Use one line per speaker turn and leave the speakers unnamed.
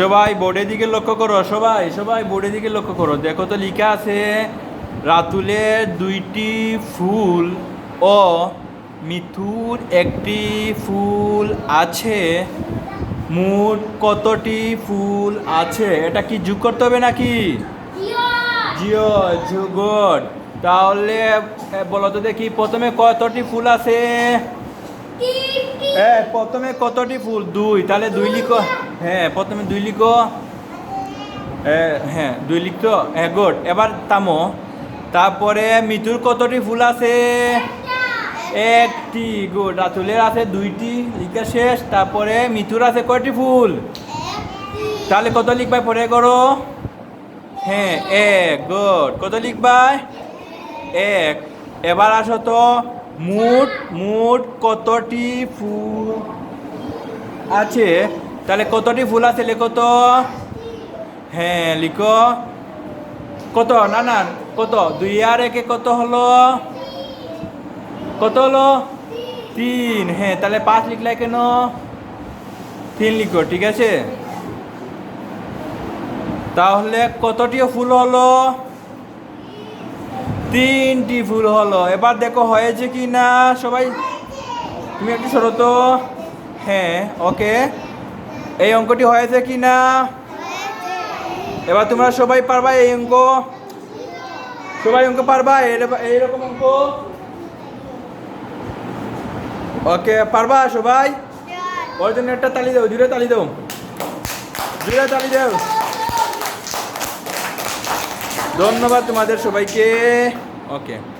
সবাই বোর্ডের দিকে লক্ষ্য করো, সবাই সবাই বোর্ডের দিকে লক্ষ্য করো। দেখো তো লেখা আছে রাতুলের দুইটি ফুল ও মিথুর একটি ফুল আছে। মোট কতটি ফুল আছে? এটা কি যোগ করতে হবে নাকি? জিও গুড। তাহলে বলো তো দেখি, প্রথমে কতটি ফুল আছে? হ্যাঁ প্রথমে কতটি ফুল? দুই। তাহলে দুই লিখো। হ্যাঁ প্রথমে দুই লিখো। হ্যাঁ দুই লিখতো হ্যাঁ গুড। এবার তামো। তারপরে মিতুর কতটি ফুল আছে? একটি। গুড। রাতুলের আছে দুইটি, লিখা শেষ। তারপরে মিতুর আছে কয়টি ফুল? তাহলে কত লিখবাই পরে করো। হ্যাঁ এক গুড। কত লিখবাই এক। এবার আসো তো, মোট মোট কতটি ফুল আছে? তাহলে কতটি ফুল আছে লেখো তো? হ্যাঁ লিখো। কত? না না, কত? দুই আর একে কত হলো? কত হলো? তিন। হ্যাঁ তাহলে পাঁচ লিখলে কেন? তিন লিখো, ঠিক আছে? তাহলে কতটিও ফুল হলো? তিনটি ফুল হলো। এবার দেখো হয়েছে কি না সবাই, তুমি একটু সরো তো। হ্যাঁ ওকে। এই অঙ্কটি হয়েছে কি না এবার তোমরা সবাই পারবা এই অঙ্ক? সবাই অঙ্ক পারবা? এইরকম অঙ্ক? ওকে, পারবা সবাই? ওর জন্য একটা তালি দাও জুড়ে তালি দাও। জুড়ে তালি দাও। ধন্যবাদ তোমাদের সবাইকে। ওকে